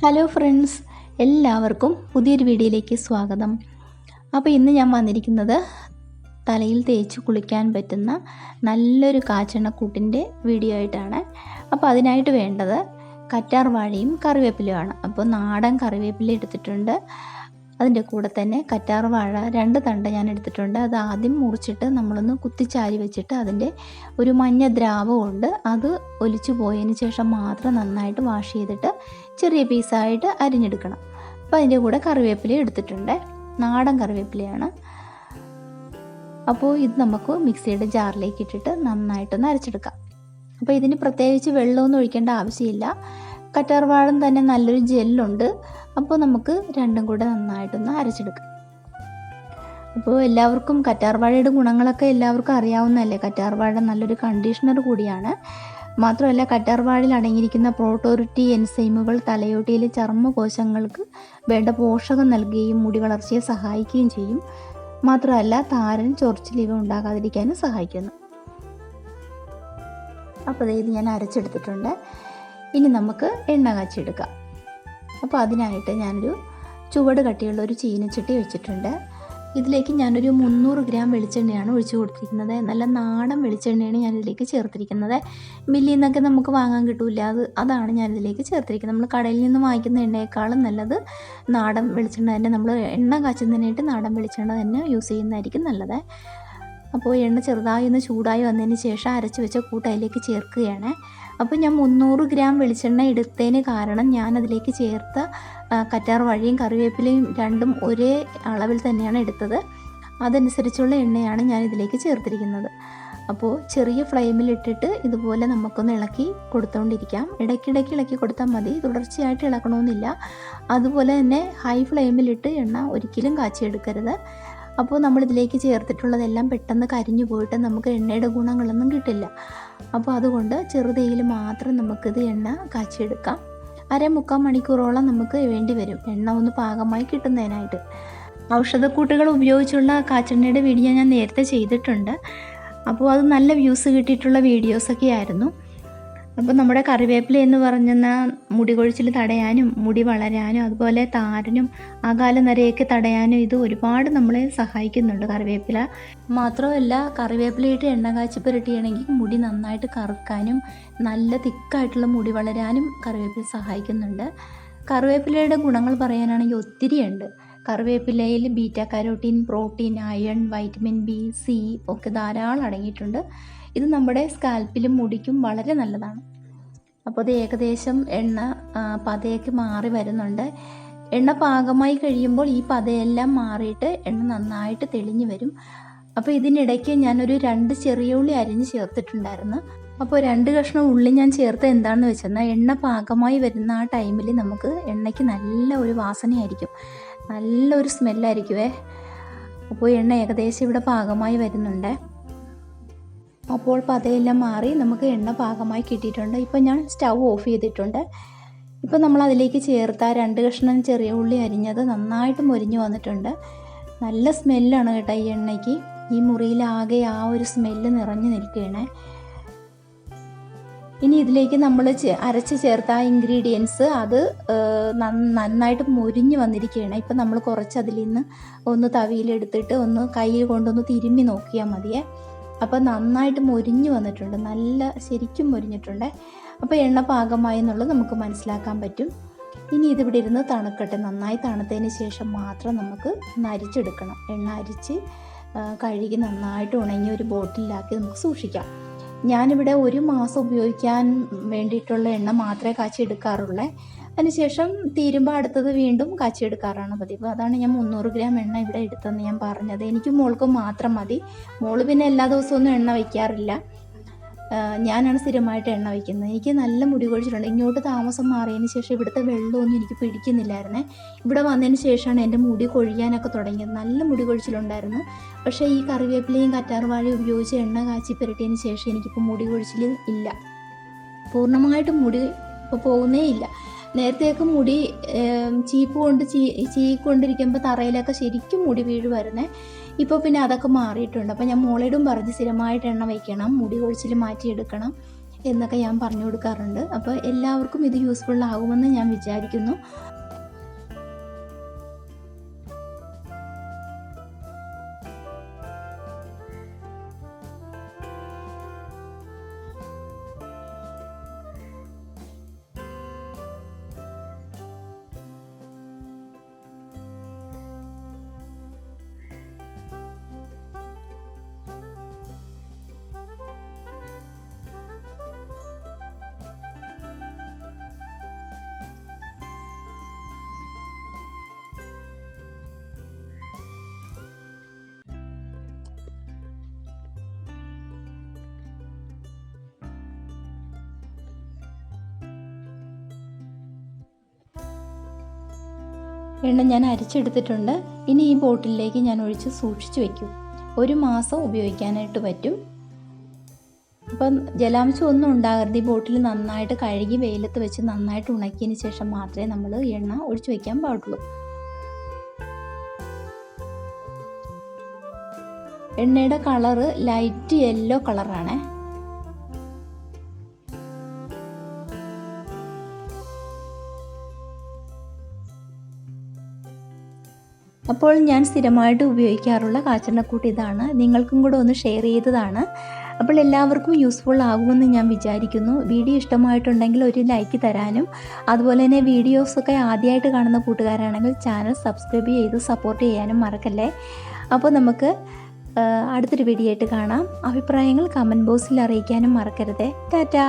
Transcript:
Hello friends എല്ലാവർക്കും പുതിയൊരു വീഡിയോയിലേക്ക് സ്വാഗതം. അപ്പോൾ ഇന്ന് ഞാൻ വന്നിരിക്കുന്നത് തലയിൽ തേച്ച് കുളിക്കാൻ പറ്റുന്ന നല്ലൊരു കാച്ചെണ്ണക്കൂട്ടിന്റെ വീഡിയോ ആയിട്ടാണ്. അപ്പോൾ അതിനായിട്ട് വേണ്ടത് കറ്റാർവാഴയും കറിവേപ്പിലയുമാണ്. അപ്പോൾ നാടൻ കറിവേപ്പില എടുത്തിട്ടുണ്ട്. അതിന്റെ കൂടെ തന്നെ കറ്റാർ വാഴ രണ്ട് തണ്ട് ഞാൻ എടുത്തിട്ടുണ്ട്. അത് ആദ്യം മുറിച്ചിട്ട് നമ്മളൊന്ന് കുത്തിച്ചാരി വെച്ചിട്ട് അതിന്റെ ഒരു മഞ്ഞ ദ്രാവമുണ്ട് അത് ഒലിച്ചു പോയതിന് ശേഷം മാത്രം നന്നായിട്ട് വാഷ് ചെയ്തിട്ട് ചെറിയ പീസായിട്ട് അരിഞ്ഞെടുക്കണം. അപ്പോൾ അതിന്റെ കൂടെ കറിവേപ്പില എടുത്തിട്ടുണ്ട്. നാടൻ കറിവേപ്പിലയാണ്. അപ്പോൾ ഇത് നമുക്ക് മിക്സിയുടെ ജാറിലേക്ക് ഇട്ടിട്ട് നന്നായിട്ടൊന്ന് അരച്ചെടുക്കാം. അപ്പോൾ ഇതിന് പ്രത്യേകിച്ച് വെള്ളമൊന്നും ഒഴിക്കേണ്ട ആവശ്യമില്ല. കറ്റാർവാഴം തന്നെ നല്ലൊരു ജെല്ലുണ്ട്. അപ്പോൾ നമുക്ക് രണ്ടും കൂടെ നന്നായിട്ടൊന്ന് അരച്ചെടുക്കാം. അപ്പോൾ എല്ലാവർക്കും കറ്റാർവാഴയുടെ ഗുണങ്ങളൊക്കെ എല്ലാവർക്കും അറിയാവുന്നതല്ലേ? കറ്റാർവാഴ നല്ലൊരു കണ്ടീഷണർ കൂടിയാണ്. മാത്രമല്ല കറ്റാർവാഴയിൽ അടങ്ങിയിരിക്കുന്ന പ്രോട്ടോറിറ്റി എൻസൈമുകൾ തലയോട്ടിയിലെ ചർമ്മകോശങ്ങൾക്ക് വേണ്ട പോഷകം നൽകുകയും മുടി വളർച്ചയെ സഹായിക്കുകയും ചെയ്യും. മാത്രമല്ല താരൻ ചൊറിച്ചിൽ ഇവ ഉണ്ടാകാതിരിക്കാനും സഹായിക്കുന്നു. അപ്പോൾ ഇത് ഞാൻ അരച്ചെടുത്തിട്ടുണ്ട്. ഇനി നമുക്ക് എണ്ണ കാച്ചെടുക്കാം അപ്പോൾ അതിനായിട്ട് ഞാനൊരു ചുവട് കട്ടിയുള്ള ഒരു ചീനച്ചട്ടി വെച്ചിട്ടുണ്ട്. ഇതിലേക്ക് ഞാനൊരു മുന്നൂറ് ഗ്രാം വെളിച്ചെണ്ണയാണ് ഒഴിച്ചു കൊടുത്തിരിക്കുന്നത്. നല്ല നാടൻ വെളിച്ചെണ്ണയാണ് ഞാനിതിലേക്ക് ചേർത്തിരിക്കുന്നത്. മില്ലിൽ നിന്നൊക്കെ നമുക്ക് വാങ്ങാൻ കിട്ടില്ല അത് അതാണ് ഞാനിതിലേക്ക് ചേർത്തിരിക്കുന്നത്. നമ്മൾ കടയിൽ നിന്ന് വാങ്ങിക്കുന്ന എണ്ണയെക്കാളും നല്ലത് നാടൻ വെളിച്ചെണ്ണ തന്നെ. നമ്മൾ എണ്ണ കാച്ചുന്നതിനായിട്ട് നാടൻ വെളിച്ചെണ്ണ തന്നെ യൂസ് ചെയ്യുന്നതായിരിക്കും നല്ലത്. അപ്പോൾ എണ്ണ ചെറുതായി ഒന്ന് ചൂടായി വന്നതിന് ശേഷം അരച്ച് വെച്ച കൂട്ട് അതിലേക്ക് ചേർക്കുകയാണ്. അപ്പോൾ ഞാൻ മുന്നൂറ് ഗ്രാം വെളിച്ചെണ്ണ എടുത്തതിന് കാരണം ഞാൻ അതിലേക്ക് ചേർത്ത കറ്റാർ വഴിയും കറിവേപ്പിലയും രണ്ടും ഒരേ അളവിൽ തന്നെയാണ് എടുത്തത്. അതനുസരിച്ചുള്ള എണ്ണയാണ് ഞാൻ ഇതിലേക്ക് ചേർത്തിരിക്കുന്നത്. അപ്പോൾ ചെറിയ ഫ്ലെയിമിലിട്ടിട്ട് ഇതുപോലെ നമുക്കൊന്ന് ഇളക്കി കൊടുത്തുകൊണ്ടിരിക്കാം ഇടയ്ക്കിടയ്ക്ക് ഇളക്കി കൊടുത്താൽ മതി. തുടർച്ചയായിട്ട് ഇളക്കണമെന്നില്ല. അതുപോലെ തന്നെ ഹൈ ഫ്ലെയിമിലിട്ട് എണ്ണ ഒരിക്കലും കാച്ചിയെടുക്കരുത്. അപ്പോൾ നമ്മളിതിലേക്ക് ചേർത്തിട്ടുള്ളതെല്ലാം പെട്ടെന്ന് കരിഞ്ഞു പോയിട്ട് നമുക്ക് എണ്ണയുടെ ഗുണങ്ങളൊന്നും കിട്ടില്ല. അപ്പോൾ അതുകൊണ്ട് ചെറുതീയിൽ മാത്രം നമുക്കിത് എണ്ണ കാച്ചിയെടുക്കാം. അര മുക്കാൽ മണിക്കൂറോളം നമുക്ക് വേണ്ടി വരും എണ്ണ ഒന്ന് പാകമായി കിട്ടുന്നതിനായിട്ട്. ഔഷധക്കൂട്ടുകൾ ഉപയോഗിച്ചുള്ള കാച്ചെണ്ണയുടെ വീഡിയോ ഞാൻ നേരത്തെ ചെയ്തിട്ടുണ്ട്. അപ്പോൾ അത് നല്ല വ്യൂസ് കിട്ടിയിട്ടുള്ള വീഡിയോസൊക്കെ ആയിരുന്നു അപ്പോൾ നമ്മുടെ കറിവേപ്പില എന്ന് പറഞ്ഞാൽ മുടി കൊഴിച്ചിൽ തടയാനും മുടി വളരാനും അതുപോലെ താരനും അകാല നരയൊക്കെ തടയാനും ഇത് ഒരുപാട് നമ്മളെ സഹായിക്കുന്നുണ്ട് കറിവേപ്പില. മാത്രമല്ല കറിവേപ്പിലയിട്ട് എണ്ണ കാച്ചി പുരട്ടിയാണെങ്കിൽ മുടി നന്നായിട്ട് കറുക്കാനും നല്ല തിക്കായിട്ടുള്ള മുടി വളരാനും കറിവേപ്പില സഹായിക്കുന്നുണ്ട്. കറിവേപ്പിലയുടെ ഗുണങ്ങൾ പറയാനാണെങ്കിൽ ഒത്തിരിയുണ്ട്. കറിവേപ്പിലയിൽ beta carotene protein iron vitamin B C ഒക്കെ ധാരാളം അടങ്ങിയിട്ടുണ്ട്. ഇത് നമ്മുടെ സ്കാൽപ്പിലും മുടിക്കും വളരെ നല്ലതാണ്. അപ്പോൾ അത് ഏകദേശം എണ്ണ പതയൊക്കെ മാറി വരുന്നുണ്ട്. എണ്ണ പാകമായി കഴിയുമ്പോൾ ഈ പതയെല്ലാം മാറിയിട്ട് എണ്ണ നന്നായിട്ട് തെളിഞ്ഞു വരും. അപ്പോൾ ഇതിനിടയ്ക്ക് ഞാനൊരു രണ്ട് ചെറിയ ഉള്ളി അരിഞ്ഞ് ചേർത്തിട്ടുണ്ടായിരുന്നു. അപ്പോൾ രണ്ട് കഷ്ണം ഉള്ളി ഞാൻ ചേർത്ത് എന്താണെന്ന് വെച്ചെന്നാൽ എണ്ണ പാകമായി വരുന്ന ആ ടൈമിൽ നമുക്ക് എണ്ണയ്ക്ക് നല്ല ഒരു വാസനയായിരിക്കും. നല്ലൊരു സ്മെല്ലായിരിക്കുമേ അപ്പോൾ എണ്ണ ഏകദേശം ഇവിടെ പാകമായി വരുന്നുണ്ട്. അപ്പോൾ പതയെല്ലാം മാറി നമുക്ക് എണ്ണ പാകമായി കിട്ടിയിട്ടുണ്ട്. ഇപ്പോൾ ഞാൻ സ്റ്റൗ ഓഫ് ചെയ്തിട്ടുണ്ട്. ഇപ്പോൾ നമ്മൾ അതിലേക്ക് ചേർത്ത രണ്ട് കഷ്ണം ചെറിയ ഉള്ളി അരിഞ്ഞത് നന്നായിട്ട് മൊരിഞ്ഞു വന്നിട്ടുണ്ട്. നല്ല സ്മെല്ലാണ് കേട്ടോ ഈ എണ്ണയ്ക്ക്. ഈ മുറിയിലാകെ ആ ഒരു സ്മെല്ല് നിറഞ്ഞു നിൽക്കുകയാണ്. ഇനി ഇതിലേക്ക് നമ്മൾ അരച്ച് ചേർത്ത ആ ഇൻഗ്രീഡിയൻസ് അത് നന്നായിട്ട് മുരിഞ്ഞ് വന്നിരിക്കുകയാണ്. ഇപ്പം നമ്മൾ കുറച്ച് അതിൽ നിന്ന് ഒന്ന് തവിയിലെടുത്തിട്ട് ഒന്ന് കയ്യിൽ കൊണ്ടൊന്ന് തിരുമ്മി നോക്കിയാൽ മതിയേ. അപ്പോൾ നന്നായിട്ട് മൊരിഞ്ഞു വന്നിട്ടുണ്ട്. നല്ല ശരിക്കും മൊരിഞ്ഞിട്ടുണ്ട്. അപ്പോൾ എണ്ണ പാകമായി എന്നുള്ളത് നമുക്ക് മനസ്സിലാക്കാൻ പറ്റും. ഇനി ഇതിവിടെ ഇരുന്ന് തണുക്കട്ടെ. നന്നായി തണുത്തതിന് ശേഷം മാത്രം നമുക്ക് ഒന്ന് അരിച്ചെടുക്കണം. എണ്ണ അരിച്ച് കഴുകി നന്നായിട്ട് ഉണങ്ങി ഒരു ബോട്ടിലാക്കി നമുക്ക് സൂക്ഷിക്കാം. ഞാനിവിടെ ഒരു മാസം ഉപയോഗിക്കാൻ വേണ്ടിയിട്ടുള്ള എണ്ണ മാത്രമേ കാച്ചി എടുക്കാറുള്ളൂ. അതിനുശേഷം തീരുമ്പോൾ അടുത്തത് വീണ്ടും കാച്ചിയെടുക്കാറാണ് പതിവ്. അതാണ് ഞാൻ മുന്നൂറ് ഗ്രാം എണ്ണ ഇവിടെ എടുത്തെന്ന് ഞാൻ പറഞ്ഞത്. എനിക്ക് മോൾക്ക് മാത്രം മതി. മോൾ പിന്നെ എല്ലാ ദിവസവും എണ്ണ വയ്ക്കാറില്ല. ഞാനാണ് സ്ഥിരമായിട്ട് എണ്ണ വയ്ക്കുന്നത്. എനിക്ക് നല്ല മുടി കൊഴിച്ചിട്ടുണ്ട് ഇങ്ങോട്ട് താമസം മാറിയതിന് ശേഷം ഇവിടുത്തെ വെള്ളമൊന്നും എനിക്ക് പിടിക്കുന്നില്ലായിരുന്നേ. ഇവിടെ വന്നതിന് ശേഷമാണ് എന്റെ മുടി കൊഴിയാനൊക്കെ തുടങ്ങിയത്. നല്ല മുടി കൊഴിച്ചിലുണ്ടായിരുന്നു. പക്ഷേ ഈ കറിവേപ്പിലയും കറ്റാർവാഴയും ഉപയോഗിച്ച് എണ്ണ കാച്ചി പുരട്ടിയതിന് ശേഷം എനിക്കിപ്പോൾ മുടി കൊഴിച്ചിൽ ഇല്ല. പൂർണമായിട്ടും മുടി ഇപ്പോൾ പോകുന്നേ ഇല്ല. നേരത്തെയൊക്കെ മുടി ചീപ്പ് കൊണ്ട് ചീ ചീക്കൊണ്ടിരിക്കുമ്പോൾ തറയിലൊക്കെ ശരിക്കും മുടി വീഴുമായിരുന്നേ ഇപ്പോൾ പിന്നെ അതൊക്കെ മാറിയിട്ടുണ്ട്. അപ്പോൾ ഞാൻ മോളോടും പറഞ്ഞ് സ്ഥിരമായിട്ട് എണ്ണ വയ്ക്കണം മുടി കൊഴിച്ചിൽ മാറ്റിയെടുക്കണം എന്നൊക്കെ ഞാൻ പറഞ്ഞു കൊടുക്കാറുണ്ട്. അപ്പോൾ എല്ലാവർക്കും ഇത് യൂസ്ഫുൾ ആകുമെന്ന് ഞാൻ വിചാരിക്കുന്നു. എണ്ണ ഞാൻ അരിച്ചെടുത്തിട്ടുണ്ട്. ഇനി ഈ ബോട്ടിലേക്ക് ഞാൻ ഒഴിച്ച് സൂക്ഷിച്ചു വയ്ക്കും ഒരു മാസം ഉപയോഗിക്കാനായിട്ട് പറ്റും. അപ്പം ജലാംശം ഒന്നും ഉണ്ടാകരുത്. ഈ ബോട്ടിൽ നന്നായിട്ട് കഴുകി വെയിലത്ത് വെച്ച് നന്നായിട്ട് ഉണക്കിയതിന് ശേഷം മാത്രമേ നമ്മൾ എണ്ണ ഒഴിച്ചു വയ്ക്കാൻ പാടുള്ളൂ. എണ്ണയുടെ കളറ് ലൈറ്റ് യെല്ലോ കളറാണേ. അപ്പോൾ ഞാൻ സ്ഥിരമായിട്ട് ഉപയോഗിക്കാറുള്ള കാച്ചെണ്ണക്കൂട്ട് ഇതാണ്. നിങ്ങൾക്കും കൂടെ ഒന്ന് ഷെയർ ചെയ്തതാണ്. അപ്പോൾ എല്ലാവർക്കും യൂസ്ഫുൾ ആകുമെന്ന് ഞാൻ വിചാരിക്കുന്നു. വീഡിയോ ഇഷ്ടമായിട്ടുണ്ടെങ്കിൽ ഒരു ലൈക്ക് തരാനും. അതുപോലെ തന്നെ വീഡിയോസൊക്കെ ആദ്യമായിട്ട് കാണുന്ന കൂട്ടുകാരാണെങ്കിൽ ചാനൽ സബ്സ്ക്രൈബ് ചെയ്ത് സപ്പോർട്ട് ചെയ്യാനും മറക്കല്ലേ? അപ്പോൾ നമുക്ക് അടുത്തൊരു വീഡിയോ ആയിട്ട് കാണാം. അഭിപ്രായങ്ങൾ കമന്റ് ബോക്സിൽ അറിയിക്കാനും മറക്കരുത്. ടാറ്റാ!